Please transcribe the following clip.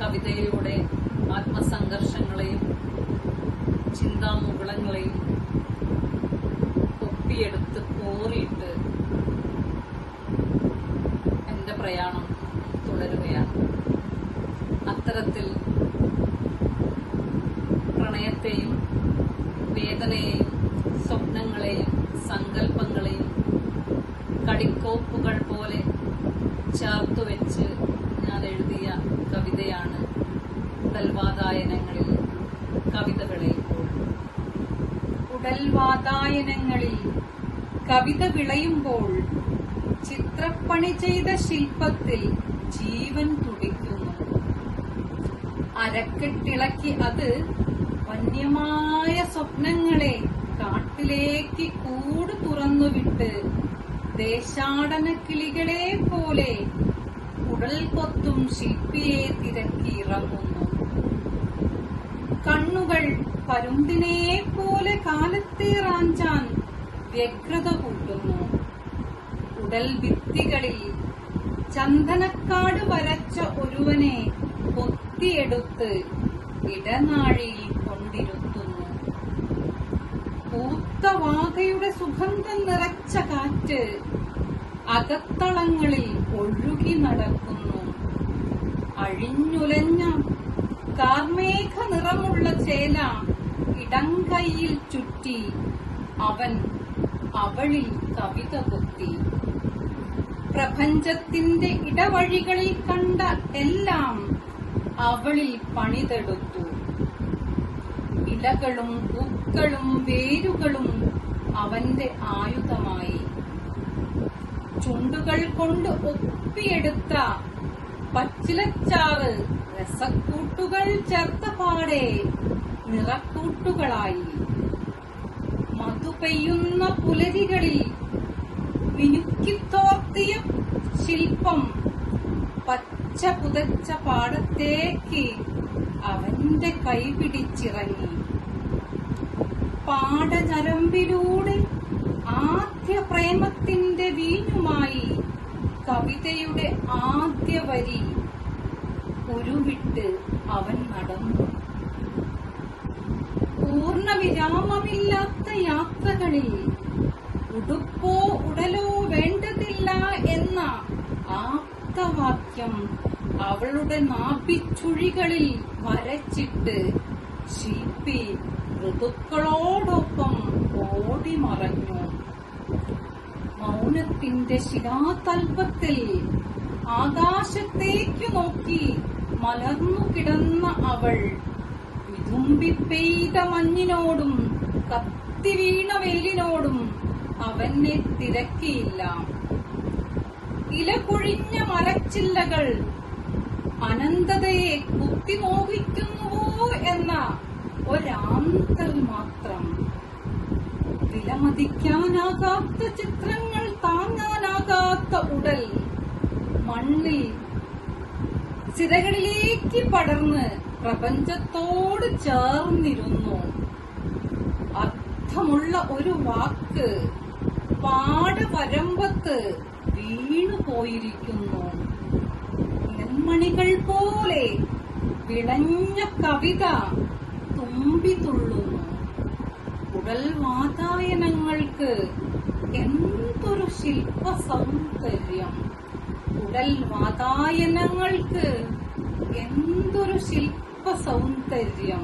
കവിതയിലൂടെ ആത്മസംഘർഷങ്ങളെയും ചിന്താമുകുളങ്ങളെയും ഒപ്പിയെടുത്ത് കോറിയിട്ട് എന്റെ പ്രയാണം തുടരുകയാണ്. അത്തരത്തിൽ പ്രണയത്തെയും വേദനയെയും സ്വപ്നങ്ങളെയും സങ്കല്പങ്ങളെയും കടിക്കോപ്പുകൾ പോലെ ചേർത്തുവെച്ച് ഉടൽവാതായനങ്ങളിൽ കവിതകളെ ഉടൽവാതായനങ്ങളിൽ കവിത വിളയുമ്പോൾ ചിത്രപ്പണി ചെയ്ത ശില്പത്തിൽ ജീവൻ തുടിക്കുന്നു. അരക്കെട്ടിളക്കി അത് വന്യമായ സ്വപ്നങ്ങളെ കാട്ടിലേക്ക് കൂട് തുറന്നുവിട്ട് ദേശാടന കിളികളെ പോലെ ഉടൽ കൊത്തും ശില്പിയെ തിരക്കി ഇറങ്ങുന്നു കണ്ണുകൾ പരുന്തിനെ പോലെ കാലത്തെ റാഞ്ചാൻ വ്യഗ്രത കൂട്ടുന്നു. ഉടൽ ഭിത്തികളിൽ ചന്ദനക്കാട് വരച്ച ഒരുവനെ കൊത്തിയെടുത്ത് ഇടനാഴിയിൽ കൊണ്ടിരുത്തുന്നു. പൂത്ത വാകയുടെ സുഗന്ധം നിറച്ച കാറ്റ് അകത്തളങ്ങളിൽ ഒഴുകി നടക്കുന്നു. അഴിഞ്ഞുലഞ്ഞ കാർമേഘ നിറമുള്ള ചേല ഇടങ്കയിൽ ചുറ്റി അവൻ അവളിൽ കവിത കുത്തി. പ്രപഞ്ചത്തിന്റെ ഇടവഴികളിൽ കണ്ട എല്ലാം അവളിൽ പണിതെടുത്തു. ഇലകളും പൂക്കളും വേരുകളും അവന്റെ ആയുധമായി. ചുണ്ടുകൾ കൊണ്ട് ഒപ്പിയെടുത്ത പച്ചിലച്ചാറ് രസക്കൂട്ടുകൾ ചേർത്ത പാടെ നിറക്കൂട്ടുകളായി. മധു പെയ്യുന്ന പുലരികളിൽ മിനുക്കിത്തോർത്തിയ ശില്പം പച്ച പുതച്ച പാടത്തേക്ക് അവന്റെ കൈ പിടിച്ചിറങ്ങി. പാടഞരമ്പിലൂടെ ആദ്യ പ്രേമത്തിന്റെ വീഞ്ഞുമായി കവിതയുടെ ആദ്യ വരി ഉരുവിട്ട് അവൻ നടന്നു. പൂർണ വിരാമമില്ലാത്ത യാത്രകളിൽ ഉടുപ്പോ ഉടലോ വേണ്ടതില്ല എന്ന ആപ്തവാക്യം അവളുടെ നാഭിച്ചുഴികളിൽ വരച്ചിട്ട് ശില്പി ഋതുക്കളോടൊപ്പം ഓടി മറഞ്ഞു മൗനത്തിന്റെ ശിലാതൽപത്തിൽ ആകാശത്തേക്കു നോക്കി മലർന്നു കിടന്ന അവൾ വിതുമ്പിപ്പെയ്ത മഞ്ഞിനോടും കത്തിവീണ വെയിലിനോടും അവനെ തിരക്കിയില്ല. ഇല കൊഴിഞ്ഞ മരച്ചില്ലകൾ അനന്തതയെ കുത്തിമോഹിക്കുന്നുവോ എന്ന ഒരാന്തൽ മാത്രം വിലമതിക്കാനാകാത്ത ചിത്രങ്ങൾ ഉടൽ മണ്ണിൽ സിരകളിലേക്ക് പടർന്ന് പ്രപഞ്ചത്തോട് ചേർന്നിരുന്നു. അർത്ഥമുള്ള ഒരു വാക്ക് പാടപരമ്പത്ത് വീണുപോയിരിക്കുന്നു നെന്മണികൾ പോലെ വിളഞ്ഞ കവിത തുമ്പി തുള്ളുന്നു ഉടൽ വാതായനങ്ങൾക്ക് എന്തൊരു ശില്പ സൗന്ദര്യം ഉടൽ വാതായനങ്ങൾക്ക് എന്തൊരു ശില്പ സൗന്ദര്യം